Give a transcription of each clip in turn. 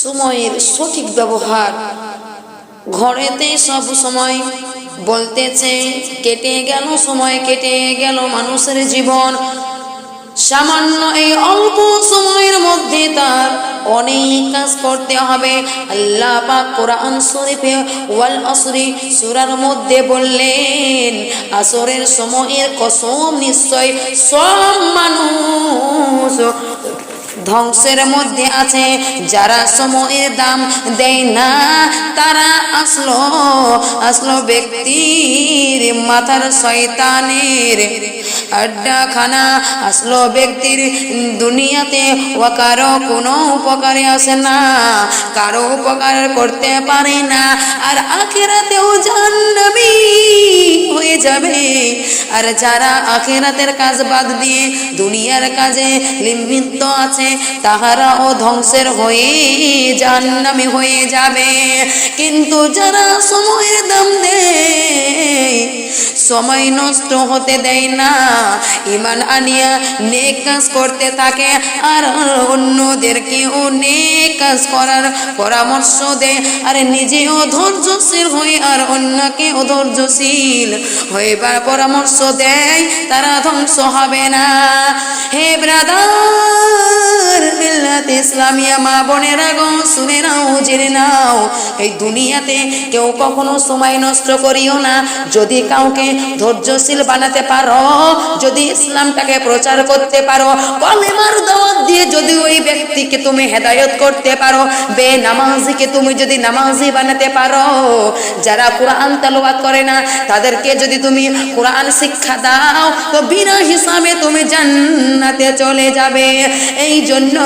সময়ের সঠিক ব্যবহার। ঘরেতে সব সময় বলতেছে, কেটে গেল সময়, কেটে গেল মানুষের জীবন। সামান্য এই অল্প সময়ের মধ্যে তার অনেক কাজ করতে হবে। আল্লাহ পাক কোরআন শরীফে ওয়াল আসরি সূরার মধ্যে বললেন, আসরের সময়ের কসম নিশ্চয় সব মানুষ ধ্বংসের মধ্যে আছে। যারা সময়ের দাম দেয় না, তারা আসলো আসলো ব্যক্তির মাথার শয়তানের আড্ডাখানা। আসলো ব্যক্তির দুনিয়াতে ও কারও কোনো উপকারে আসে না, কারও উপকার করতে পারে না। আর আখেরাতেও জান্নামি হয়ে যাবে। আর যারা আখেরাতের কাজ বাদ দিয়ে দুনিয়ার কাজে লিম্বিত আছে তাহারাও ধ্বংসের হয়ে জাহান্নামী হয়ে যাবে। কিন্তু যারা সময়ের দাম দেয়, সময় নষ্ট হতে দেয় না। ইমান আনিয়া নেক কাজ করতে থাকে, আর অন্যদেরকেও নেক কাজ করার পরামর্শ দেয়। আর নিজেও ধৈর্যশীল হয়ে আর অন্যকে ধৈর্যশীল বা পরামর্শ দেয়, তারা ধ্বংস হবে না। হে মিল্লাত ইসলামিয়া মা বোনেরা গো, শুনে নাও, জেনে নাও। এই দুনিয়াতে কেউ কখনো সময় নষ্ট করিও না। যদি কাউকে ধৈর্যশীল বানাতে পারো, যদি ইসলামটাকে প্রচার করতে পারো, কলেমার দাওয়াত দিয়ে যদি ওই ব্যক্তিকে তুমি হেদায়ত করতে পারো বে নামাজিকে তুমি যদি নামাজি বানাতে পারো, যারা কোরআন তেলাওয়াত করে না, তাদেরকে যদি তুমি কোরআন শিক্ষা দাও, তো বিনা হিসাবে তুমি জান্নাতে চলে যাবে। এই জন্য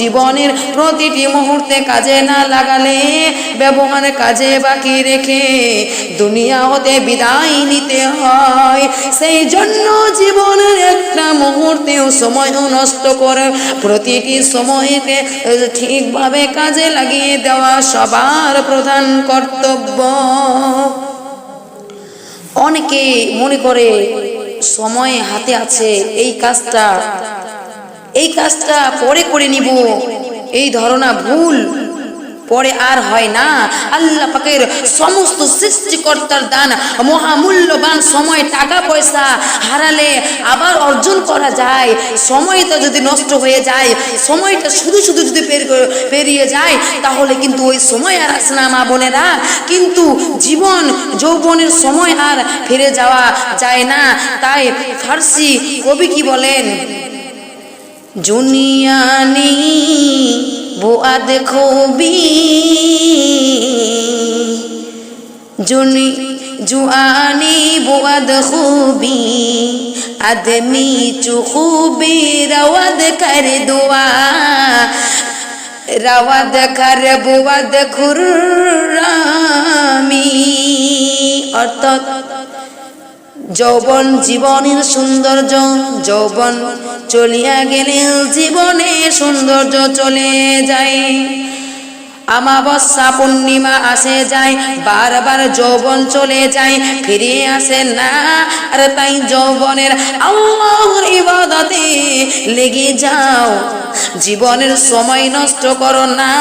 জীবনের প্রতিটি মুহূর্তে কাজে না লাগালে, ব্যবহার কাজে বাকি রেখে দুনিয়া হতে বিদায় নিতে হয়। সেই জন্য জীবনের একটা মুহূর্তেও সময় নষ্ট করে, প্রতিটি সময়কে ঠিকভাবে কাজে লাগিয়ে দেওয়া সবার প্রধান কর্তব্য। অনেকে মনে করে, সময় হাতে আছে, এই কাজটা এই কাজটা পরে করে নিব। এই ধারণা ভুল। পরে আর হয় না। আল্লাহ পাকের সমস্ত সৃষ্টিকর্তার দান, মহামূল্যবান সময়, টাকা, পয়সা হারালে আবার অর্জন করা যায়। সময়টা যদি নষ্ট হয়ে যায়, সময়টা শুধু শুধু যদি পের- পেরিয়ে যায়, তাহলে কিন্তু ওই সময় আর আসে না, মা বোনেরা। কিন্তু জীবন, যৌবনের সময় আর ফিরে যাওয়া যায় না। তাই ফার্সি কবি কি বলেন? জুনিয়ানি বুয়াদ খুবি জুনি, জুয়ানি বুয়াদ খুবি আদমি চু খুবি রওয়াদ কর দুয়া। রওয়াদ কর বুয়াদ খুরামি অর্থাৎ যৌবন জীবনের সৌন্দর্য যৌবন চলিয়া গেলে জীবনে সৌন্দর্য চলে যায়। আমাবস্যা পূর্ণিমা আসে যায়, বারবার যৌবন চলে যায়, ফিরে আসে না। আর তাই যৌবনের আল্লাহর ইবাদতে লেগে যাও। জীবনের সময় নষ্ট করো না।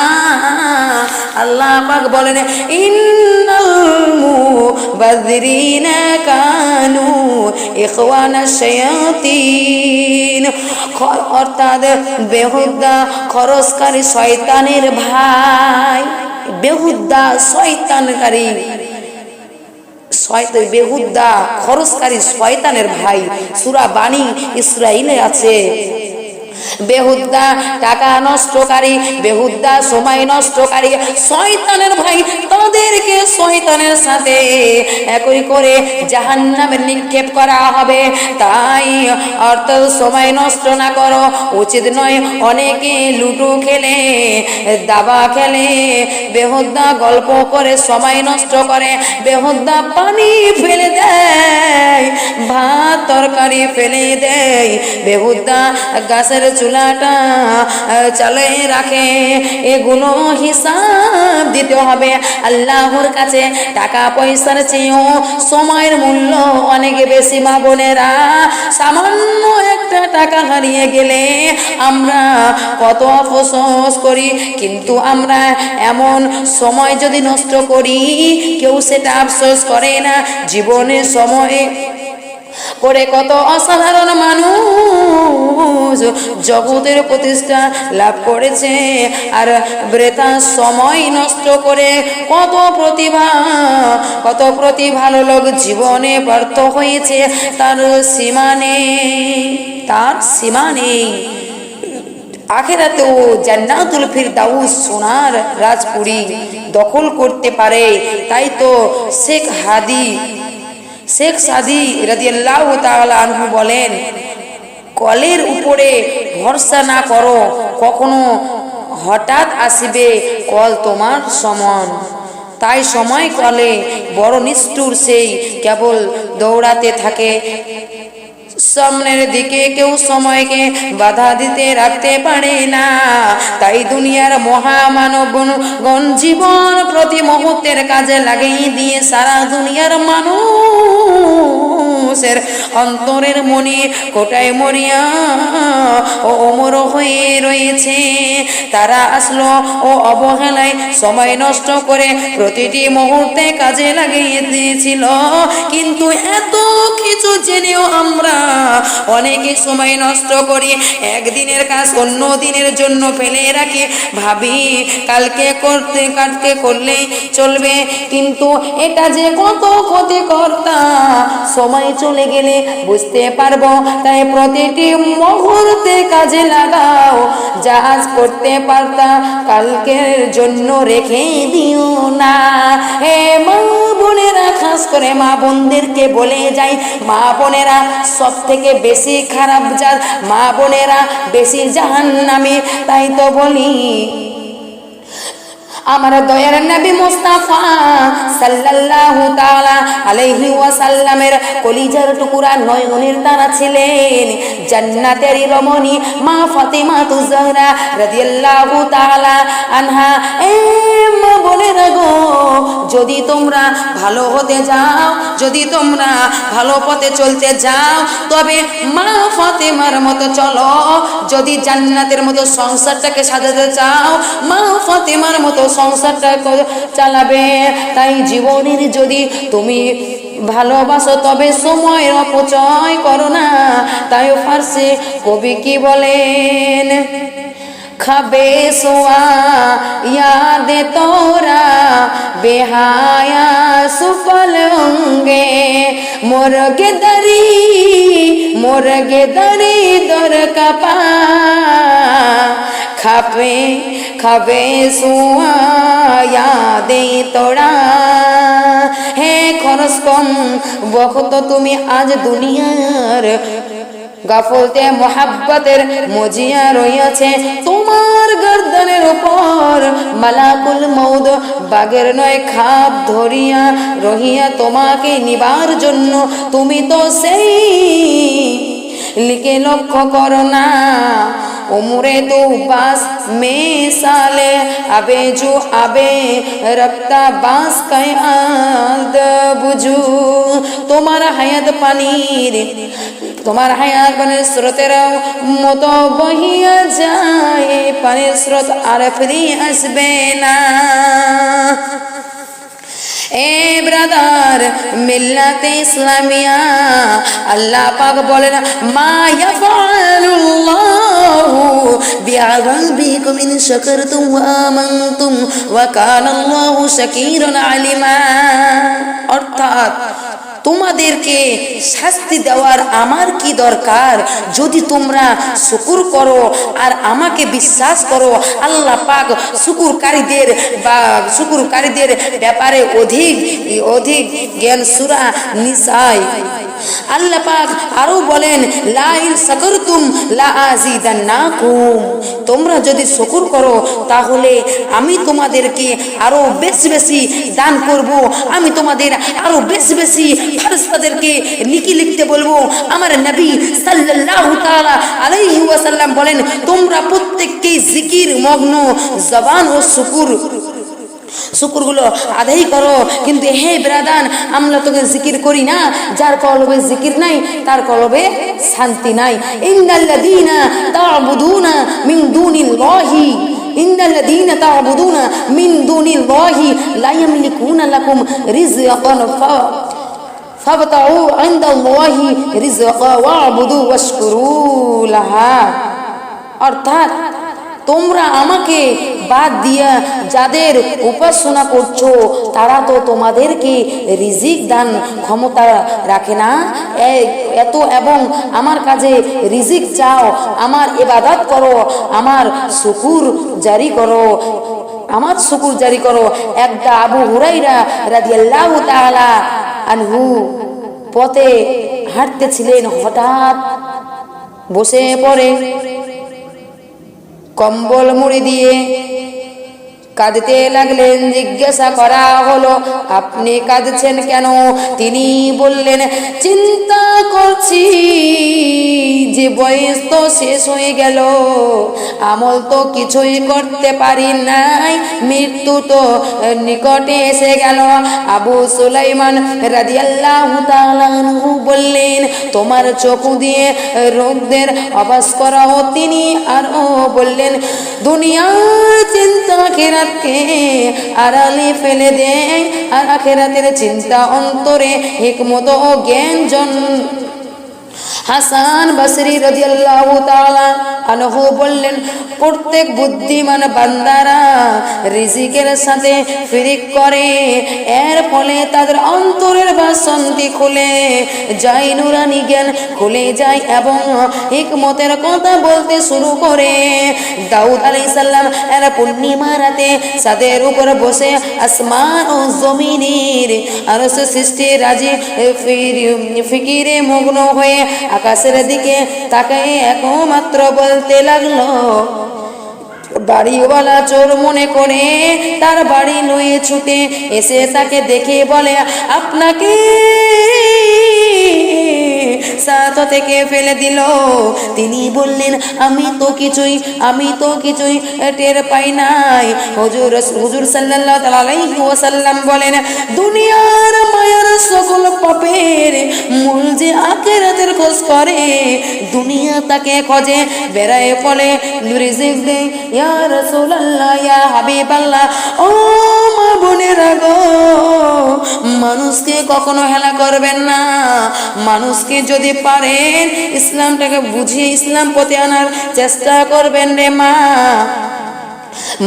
আল্লাহ পাক বলেন, ইন্নাল মুবাযযিরিনা কানু ইখওয়ানা শায়াতিন। অর্থাৎ বেহুদা খরচকারী শয়তানের ভাই। বেহুদা শয়তানকারী। শয়তান বেহুদ্দা খরচকারী শয়তানের ভাই। সুরা বাণী ইসরাইলে আছে। বেহুদ্দা টাকা নষ্টকারী, বেহুদ্দা সময় নষ্টকারী। শয়তানের ভাই তাদেরকে শয়তানের সাথে একই করে জাহান্নামে নিক্ষেপ করা হবে। তাই অর্থ সময় নষ্ট না করো, উচিত নয় অনেকে লুডো খেলে, দাবা খেলে। বেহুদ্দা গল্প করে, সময় নষ্ট করে। বেহুদ্দা পানি ফেলে দেয়, ভাত তরকারি ফেলে দেয়। বেহুদ্দা গাছের চুলাটা চালে রাখে। এগুলো হিসাব দিতে হবে। আল্লাহর কাছে টাকা পয়সার চেয়েও সময়ের মূল্য অনেক বেশি মা বোনেরা। সামান্য একটা টাকা হারিয়ে গেলে আমরা কত অফসোস করি, কিন্তু আমরা এমন সময় যদি নষ্ট করি, কেউ সেটা আফসোস করে না। জীবনের সময়ে পরে কত অসাধারণ মানুষ জগতের প্রতিষ্ঠা লাভ করেছে। আর ব্রেতা সময় নষ্ট করে কত প্রতিভা, কত প্রতিভালো লোক জীবনে ব্যর্থ হয়েছে। তার সীমা নেই, তার সীমা নেই। আখেরাতেও জান্নাতুল ফিরদাউস সোনার রাজপুরী দখল করতে পারে। তাই তো শেখ হাদি শেখ সাদি রাজিয়াল্লাহ তাআলা আনহু বলেন, কলের উপরে ভরসা না করো, কখনো হঠাৎ আসিবে কল তোমার সমান। তাই সময় কলে বড় নিষ্ঠুর সেই কেবল দৌড়াতে থাকে। সামনের দিকে কেউ সময়কে বাধা দিতে রাখতে পারে না। তাই দুনিয়ার মহামানব গণ জীবন প্রতি মুহূর্তের কাজে লাগিয়ে দিয়ে সারা দুনিয়ার মানুষের অন্তরের মনে কোটায় মরিয়া ও অমর হয়ে রয়েছে। তারা আসলো ও অবহেলায় সময় নষ্ট করে প্রতিটি মুহূর্তে কাজে লাগিয়ে দিয়েছিল। কিন্তু এত কিছু জেনেও আমরা অনেকে সময় নষ্ট করি একদিনের কাজ অন্য দিনের জন্য ফেলে রাখি। ভাবি, কালকে করতে কাটতে করলেই চলবে। কিন্তু এটা যে কত ক্ষতিকর্তা, সময় চলে গেলে বুঝতে পারব। তাই প্রতিটি মুহূর্তে কাজে লাগাও। আজ করতে পারতাম কালকের জন্য রেখে দিও না। হে মা বোনেরা, খাস করে মা বোনদেরকে বলে যাই, মা বোনেরা সব থেকে বেশি খারাপ জাত মা বোনেরা বেশি জাহান নামে তাই তো বলি। আমার দয়ার নবী মুস্তাফা সাল্লাল্লাহু তাআলা আলাইহি ওয়াসাল্লামের কলিজার টুকুরা নয়নের তারা ছিলেন। জান্নাতের রমণী মা ফাতিমা তুজহরা রাদিয়াল্লাহু তাআলা আনহা। এ মা বোনেরা গো যদি তোমরা ভালো হতে যাও, যদি তোমরা ভালো পথে চলতে যাও, তবে মা ফাতেমার মতো চলো। যদি জান্নাতের মতো সংসারটাকে সাজাতে চাও, মা ফাতেমার মতো সংসারটা চালাবে। তাই জীবনের যদি তুমি ভালোবাসো, তবে সময়ের অপচয় করো না। তাই ফার্সি কবি কি বলেন? খাবে সোয়া ইয়াদে তোরা, বেহায়া সুফল অঙ্গে। মোরগে দরি মোরগে দরি দর কাপা খাবে খাবে সোয়া, ইয়াদে তোরা। হে খরচ কম বকত তুমি আজ দুনিয়ার গাফলতে মোহাব্বতের মজিয়া রইয়াছে। তোমার গর্দনের উপর মালাকুল মৌদ বাগের নয় খাপ ধরিয়া রহিয়া তোমাকে নিবার জন্য। তুমি তো সেই লিখে লক্ষ্য করো না उम्रे तो बास में साले अबे जो अबे रक्ता बास कै आद বুঝু তোমার হায়াত পানির তোমার হায়াত পানির স্রোতের মতো বহিয়া যায় এই পানির স্রোত আর ফিরিয়ে আসবে না এ ব্রাদার, মিল্লাতে ইসলামিয়া। আল্লাহ পাক বলেন, মা ইয়াফআলুল্লাহু বিআযাবিকুম ইন শাকারতুম ওয়া আমানতুম ওয়া কানা আল্লাহু আলিমা। অর্থাৎ তোমাদেরকে শাস্তি দেওয়ার আমার কি দরকার? যদি তোমরা শুকুর করো আর আমাকে বিশ্বাস করো, আল্লাহ পাক শুকুরকারীদের বা শুকুরকারীদের ব্যাপারে অধিক অধিক জ্ঞান সুরা নিসাই আল্লাহ পাক বলেন, লা ইন সাকারতুম লা তোমরা যদি শুকর করো, তাহলে আমি তোমাদেরকে আরও বেশি বেশি দান করব। আমি তোমাদের আরও বেশি বেশি ফেরেশতাদেরকে লিখি লিখতে বলব। আমার নবী সাল্লাল্লাহু তাআলা আলাইহি ওয়াসাল্লাম বলেন, তোমরা প্রত্যেককেই জিকির, মগ্ন, জবান ও শুকুর শুকুরগুলো আদায় করো কিন্তু হে ব্রাদান আমরা তোকে জিকির করি না যার কলবে জিকির নাই তার কলবে শান্তি নাই ইন্দাল্লাযীনা তা'বুদুনা মিন দুনিল্লাহি ইন্দাল্লাযীনা তা'বুদুনা মিন দুনিল্লাহি লা ইয়ামলিকুনা লাকুম রিজকান ফা فابتغوا عند الله رزقا واعبدوا واشكروا لها অর্থাৎ তোমরা আমাকে বাদ দিয়া যাদের উপাসনা করছ, তারা তো তোমাদেরকে রিজিক দান ক্ষমতা রাখে না। এত এবং আমার কাছে রিজিক চাও, আমার ইবাদত করো, আমার শুকুর জারি করো। আমার শুকুর জারি করো। একটা আবু হুরাইরা রাদিয়াল্লাহু তাআলা আনহু পথে হাঁটতেছিলেন, হঠাৎ বসে পড়ে। কম্বল মুড়ি দিয়ে কাঁদতে লাগলেন, জিজ্ঞাসা করা হলো, আপনি কাঁদছেন কেন? তিনি বললেন, চিন্তা করছি যে বয়স তো শেষ হয়ে গেল, আমল তো কিছুই করতে পারি নাই, মৃত্যু তো নিকটে এসে গেল। আবু সুলাইমান রাদিয়াল্লাহু বললেন, তোমার চোখ দিয়ে রোগদের অবাস করাও তিনি আরও বললেন, দুনিয়ার চিন্তা আখেরাতকে আড়ালে ফেলে দেয়। আর আখেরাতের চিন্তা অন্তরে হিকমত ও জ্ঞান জন হাসান বাসরি রাদিয়াল্লাহু তাআলা আনহু বললেন, প্রত্যেক বুদ্ধিমান বান্দারা রিজিকের সাথে ফিরিক করে, এর ফলে তাদের অন্তরের বাসন্তি খুলে যায় নুরানি জ্ঞান, খুলে যায় এবং হিকমতের কথা বলতে শুরু করে। দাউদ আলাইহিস সালাম এর পূর্ণিমা রাতে সাদের উপর বসে আসমান ও জমিনের আর সৃষ্টি রাজি ফিকিরে মগ্ন হয়ে আকাশের দিকে তাকায় একমাত্র বলতে লাগল, বাড়িওয়ালা চোর মনে করে তার বাড়ি লয়ে ছুটে এসে তাকে দেখে বলে, আপনাকে সাথ থেকে ফেলে দিল। তিনি বললেন, আমি তো কিছুই, আমি তো কিছুই টের পাই নাই। হুজুর বলেন, দুনিয়ার মায়ার সকল পাপের মূল যে আখিরাতের খোঁজ করে, দুনিয়া তাকে খোঁজে, বেড়ায় ফলে রিজিক ইয়া রাসূলুল্লাহ, ইয়া হাবিবাল্লাহ, ও মা বোনেরা গো, মানুষকে কখনো হেলা করবেন না। মানুষকে যদি পারেন ইসলামটাকে বুঝিয়ে ইসলাম পথে আনার চেষ্টা করবেন রে মা।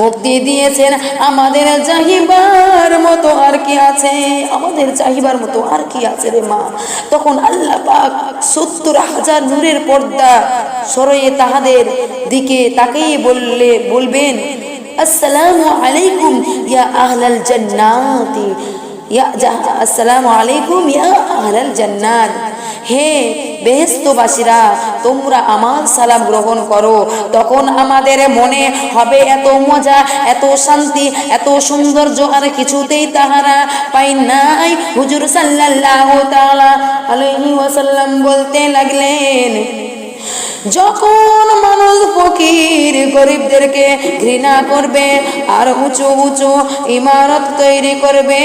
মুক্তি দিয়েছেন আমাদের চাহিবার মতো আর কি আছে। আমাদের চাহিবার মতো আর কি আছে রে মা। তখন আল্লাহ পাক সত্তর হাজার নূরের পর্দা সরয়ে তাহাদের দিকে তাকেই বললে, বলবেন, আসসালামু আলাইকুম ইয়া আহলাল জান্নাতি। ইয়া আসসালামু আলাইকুম ইয়া আহলাল জান্নাত। হে বেহেস্তবাসীরা তোমরা আমার সালাম গ্রহণ করো। তখন আমাদের মনে হবে এত মজা, এত শান্তি, এত সৌন্দর্য আর কিছুতেই তাহারা পাই নাই। হুজুর সাল্লাহ আলাইহি ওয়াসাল্লাম বলতে লাগলেন যখন মানুষ ফকির গরিবদেরকে ঘৃণা করবে, আর উঁচু উঁচু ইমারত তৈরি করবে,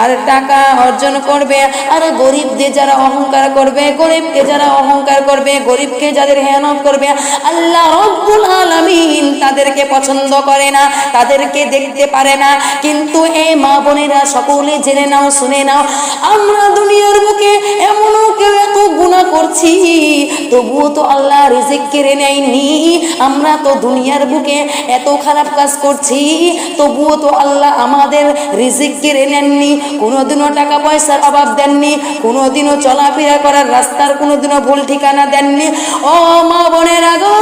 আর টাকা অর্জন করবে, আর গরিবদের যারা অহংকার করবে, গরিবকে যারা অহংকার করবে, গরিবকে যাদের হেয়ানত করবে, আল্লাহ রব্বুল আলামিন তাদেরকে পছন্দ করে না, তাদেরকে দেখতে পারে না। কিন্তু এই মা বোনেরা সকলে জেনে নাও, শুনে নাও, আমরা দুনিয়ার বুকে এমনও কেউ এত গুণা করছি, তবুও তো আল্লাহ রিজিক কেড়ে নেয়নি। আমরা তো দুনিয়ার বুকে এত খারাপ কাজ করছি, তবুও তো আল্লাহ আমাদের রিজিক কেড়ে নেননি। কোনোদিনও টাকা পয়সার অভাব দেননি, কোনোদিনও চলাফেরা করার রাস্তার কোনোদিনও ভুল ঠিকানা দেননি। ও মা বোনের আগো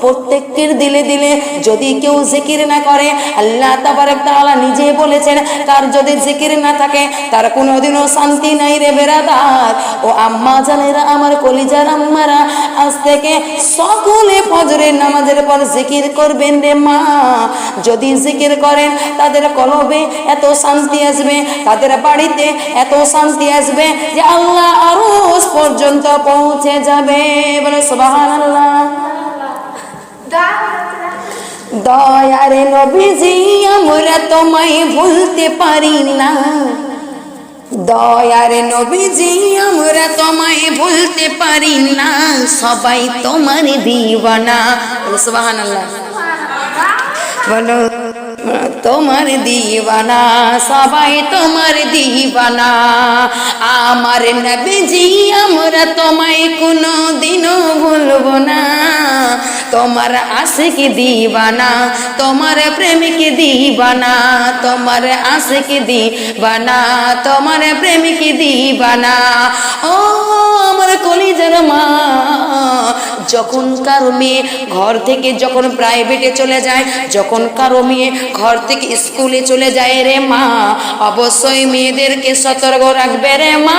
প্রত্যেকের দিলে দিলে যদি কেউ জিকির না করে, আল্লাহ তাবারক তাআলা নিজে বলেছেন, তার যদি জিকির না থাকে, তার কোনোদিনও শান্তি নাই রে বেরাদার। ও আম্মা জানেরা, আমার কলিজার আম্মারা, আজ থেকে সকলে ফজরের নামাজের পর জিকির করবেন রে মা। যদি জিকির করেন, তাদের কলবে এত শান্তি আসবে, তাদের বাড়িতে এত শান্তি আসবে যে আল্লাহ আরও পর্যন্ত পৌঁছে যাবে। বলে সুবহানাল্লাহ। দয়ারে নবীজি, আমরা তোমায় ভুলতে পারি না। দয়ারে নবীজি, আমরা তোমায় ভুলতে পারি না। সবাই তোমার দিওয়ানা। সুবহানাল্লাহ। বলো, তোমার দিওয়ানা। সবাই তোমার দিওয়ানা। আমার নবীজি, আমরা তোমায় কোনো দিনও ভুলব না। তোমার আশিক দিবানা, তোমার প্রেমিক দিবানা, তোমার আশিক দিবানা, তোমার প্রেমিক দিবানা। ও আমার কলিজার মা, যখন কারও মেয়ে ঘর থেকে যখন প্রাইভেটে চলে যায়, যখন কারও মেয়ে ঘর থেকে স্কুলে চলে যায় রে মা, অবশ্যই মেয়েদেরকে সতর্ক রাখবে রে মা।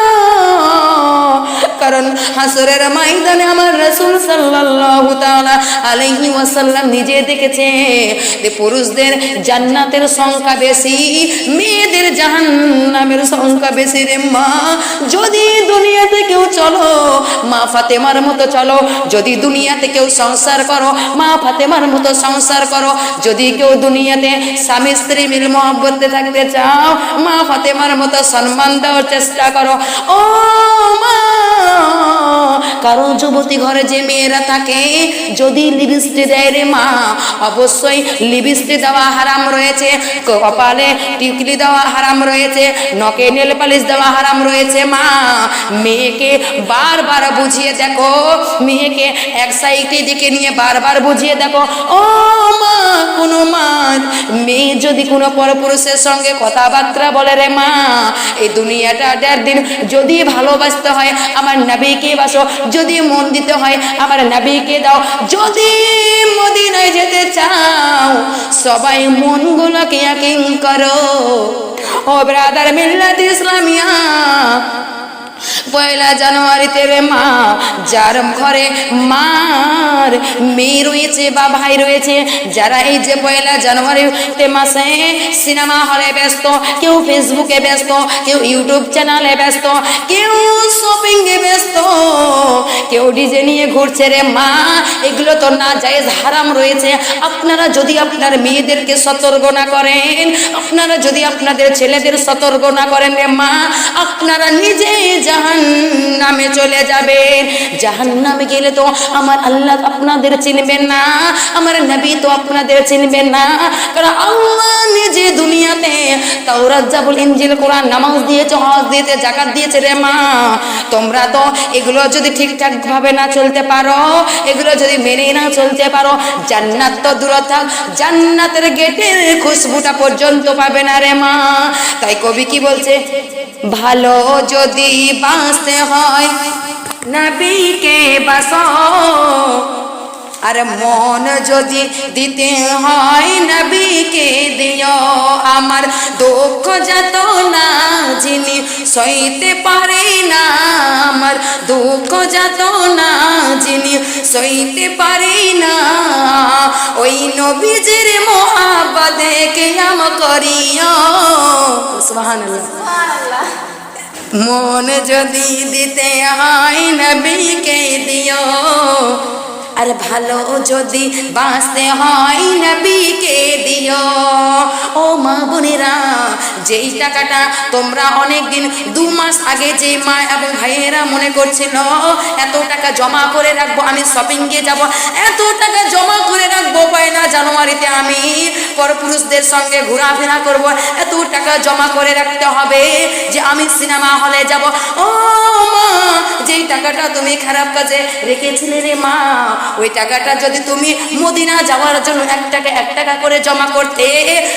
কারণ হাসরের ময়দানে আমার রাসূল সাল্লাল্লাহু তাআলা আলাইহি ওয়াসাল্লাম নিজে দেখেছে যে পুরুষদের জান্নাতের সংখ্যা বেশি, মেয়েদের জাহান্নামের সংখ্যা বেশি রে মা। যদি দুনিয়াতে কেউ চলো, মা ফাতেমার মতো চলো। যদি দুনিয়াতে কেউ সংসার করো, মা ফাতেমার মতো সংসার করো। যদি কেউ দুনিয়াতে স্বামী স্ত্রী মিল মহব্বতে থাকতে চাও, মা ফাতেমার মতো সম্মান দেওয়ার চেষ্টা করো। ও মা। কারও যুবতী ঘরে যে মেয়েরা থাকে, যদি লিপস্টিক দেয় রে মা, অবশ্যই লিপস্টিক দেওয়া হারাম রয়েছে, কপালে টিকলি দেওয়া হারাম রয়েছে, নখে নেল পালিশ দেওয়া হারাম রয়েছে মা। মেয়েকে বারবার বুঝিয়ে দেখো, মেয়েকে এক সাইডে দিকে নিয়ে বারবার বুঝিয়ে দেখো, ও মা, কোনো মা মেয়ে যদি কোনো পরপুরুষের সঙ্গে কথাবার্তা বলে রে মা, এই দুনিয়াটা দেড় দিন যদি ভালোবাসতে হয়, আমার নাবিকে বাসো, যদি মন দিতে হয়, আমার নাবিকে দাও। যদি মদিনায় যেতে চাও, সবাই মনগুলোকে গুলোকে করো। ও ব্রাদার মিল্লাত ইসলামিয়া পয়লা জানুয়ারিতে রে মা, যার ঘরে মার মেয়ে রয়েছে বা ভাই রয়েছে, যারা এই যে পয়লা জানুয়ারিতে মাসে সিনেমা হলে ব্যস্ত, কেউ ফেসবুকে ব্যস্ত, কেউ ইউটিউব চ্যানেলে ব্যস্ত, কেউ শপিংয়ে ব্যস্ত, কেউ ডিজে নিয়ে ঘুরছে রে মা, এগুলো তো না জায়েজ হারাম রয়েছে। আপনারা যদি আপনার মেয়েদেরকে সতর্ক না করেন, আপনারা যদি আপনাদের ছেলেদের সতর্ক না করেন রে মা, আপনারা নিজে জাহান নামে চলে যাবেন জাহান নামে গেলে তো আমার আল্লাহ আপনাদের চিনবেন না, আমার নবী তো আপনাদের চিনবেন না। কারণ আল্লাহ নিজে দুনিয়াতে তাওরাত, জাবুল, ইনজিল, কোরআন, নামাজ দিয়েছে, হজ দিয়েছে জাকাত দিয়েছে রে মা। তোমরা তো এগুলো যদি ঠিকঠাক ভাবে না চলতে পারো, এগুলো যদি মেনে না চলতে পারো, জান্নাত তো দূর থাক, জান্নাতের গেটের খুশবুটা পর্যন্ত পাবে না রে মা। তাই কবি কি বলছে? ভালো যদি বাঁচতে হয়। নবীকে বাসো আর মন যদি দিতে হয়, নবীকে দিও। আমার দুঃখ যত না যিনি সইতে পারে না, আমার দুঃখ যত না যিনি সইতে পারে না। ওই নবীজির মহাবাদে কে আম করিও সুবহানাল্লাহ। মন যদি দিতে হয় নবীকে দিও। আর ভালো যদি বাঁচতে হয় নবীকে দিও। ও মা বোনেরা, যেই টাকাটা তোমরা অনেক দিন দু মাস আগে যে মা এবং ভাইয়েরা মনে করছিল, এত টাকা জমা করে রাখব, আমি শপিংয়ে যাব, এত টাকা জমা করে রাখব পয়লা জানুয়ারিতে আমি পরপুরুষদের সঙ্গে ঘোরাফেরা করব, এত টাকা জমা করে রাখতে হবে যে আমি সিনেমা হলে যাব। ও মা, যেই টাকাটা তুমি খারাপ কাজে রেখেছিলে রে মা ওই টাকাটা যদি তুমি মদিনা যাওয়ার জন্য এক টাকা এক টাকা করে জমা করতে,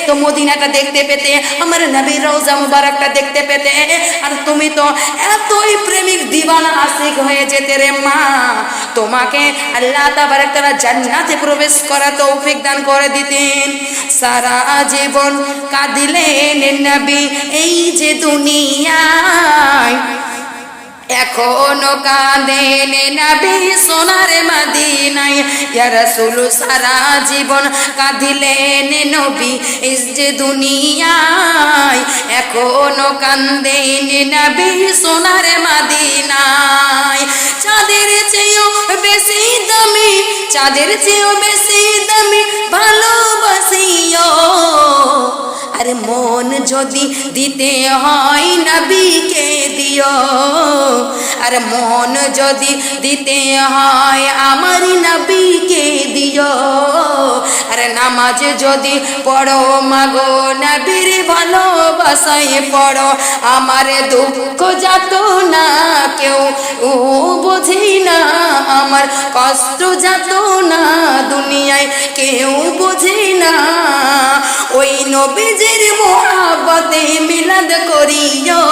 তো মদিনাটা দেখতে পেতে, আমার নবীর রওজা মুবারকটা দেখতে পেতে। আর তুমি তো এতই প্রেমিক দিবানা আশিক হয়ে যেতে রে মা। তোমাকে আল্লাহ তাবারক তাআলা জান্নাতে প্রবেশ করা তৌফিক দান করে দিতেন। সারা জীবন কাঁদিলেন নবী, এই যে দুনিয়ায় এখনও কাঁদেন নবী সোনার মাদিনায়। ইয়া রাসূল, সারা জীবন কাঁদিলেন নবী এই যে দুনিয়ায়। এখনও কাঁদেন নবী সোনার মাদিনায়। চাঁদের চেয়েও বেশি দামি, চাঁদের চেয়েও বেশি দামি ভালোবাসিও। আর মন যদি দিতে হয় নবীকে দিও। আর মন যদি দিতে হয় আমার নবীকে দিও। আর নামাজ যদি পড়ো, মাগো নবীর ভালোবাসায় পড়ো। আমার দুঃখ যাত না, কেউ ও বোঝে না। আমার কষ্ট যাত না, দুনিয়ায় কেউ বোঝে না। ওই নবীজির মোহাবতে মিলাদ করিও।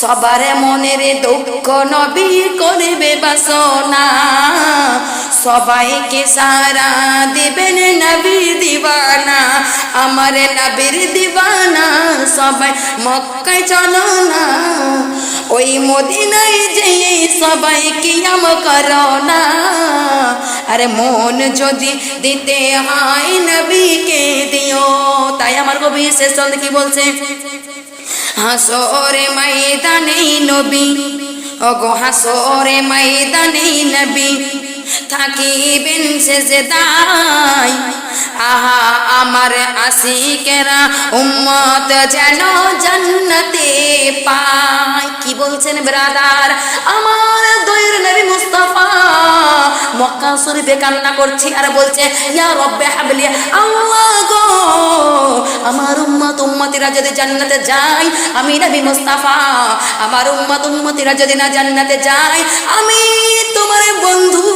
সবার মনের দুঃখ নবী করবে বাসনা। সবাইকে সারা দিবেন নবীর দিবানা আমার নবীর দিবানা সবাই মক্কায় চলো না। ওই মদিনায় যেয়ে সবাই কিয়াম করো না। আরে মন যদি দিতে হয় নবীকে দিও। তাই আমার কবি শেষ কি বলছে? হাসরে ময়দানে নবী। ওগো হাসরে ময়দানে নবী। থাকিবেন সে দায় আহা, আমার আশিকেরা উম্মত যেন জান্নাতে পায়। কি বলছেন ব্রাদার? আমার দয়ের নবী মুস্তাফা মক্কা শরীফে কান্না করছি আর বলছে, ইয়া রব্বে হাবলি, আল্লাহ গো, আমার উম্মত উম্মতিরা যদি জান্নাতে যায়, আমি নবী মুস্তাফা, আমার উম্মত উম্মতিরা যদি না জান্নাতে যায়, আমি তোমার বন্ধু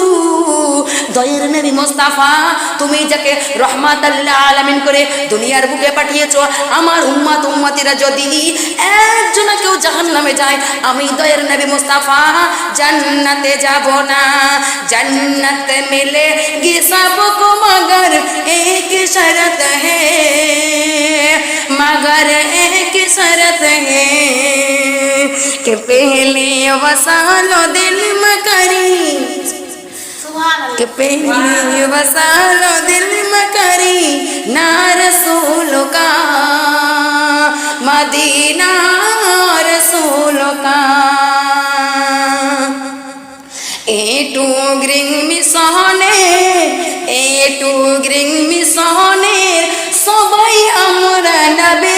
দয়ের নবী মুস্তাফা তুমি যাকে রহমাত আল্লাহ আলামিন করে দুনিয়ার বুকে পাঠিয়েছো আমার উম্মত উম্মতিরা যদি একজন কেউ জাহান্নামে যায় আমি দয়ের নবী মুস্তাফা জান্নাতে যাব না जन्नत मिलेगी सबको मगर एक शरत है मगर एक शरत है कि पहले वसालो दिल में करी کہ پہلے وسالو دل مکری نہ رسول کا مدینہ رسول کا ایٹو گرنگ میں سہنے ایٹو گرنگ میں سہنے সবাই আমরা নবে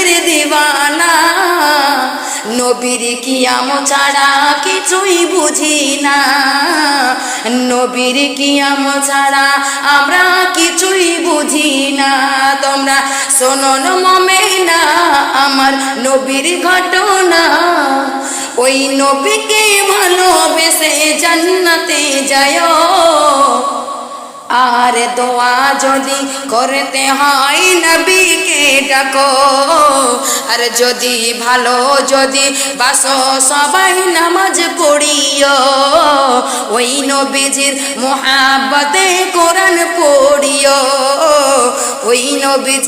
নবীর কিয়াম ছাড়া কিছুই বুঝি না। নবীর কিয়াম ছাড়া আমরা কিছুই বুঝি না। তোমরা শোনো মমে না আমার নবীর ঘটনা। ওই নবীকে ভালোবেসে জান্নাতে যায় আর দোয়া যদি করতে হয় নবীকে ডাকো। আর যদি ভালো যদি বাসো, সবাই নামাজ পড়িও। ওই নবীজির মোহাব্বতে কোরআন পড়িও। ওই নবীজি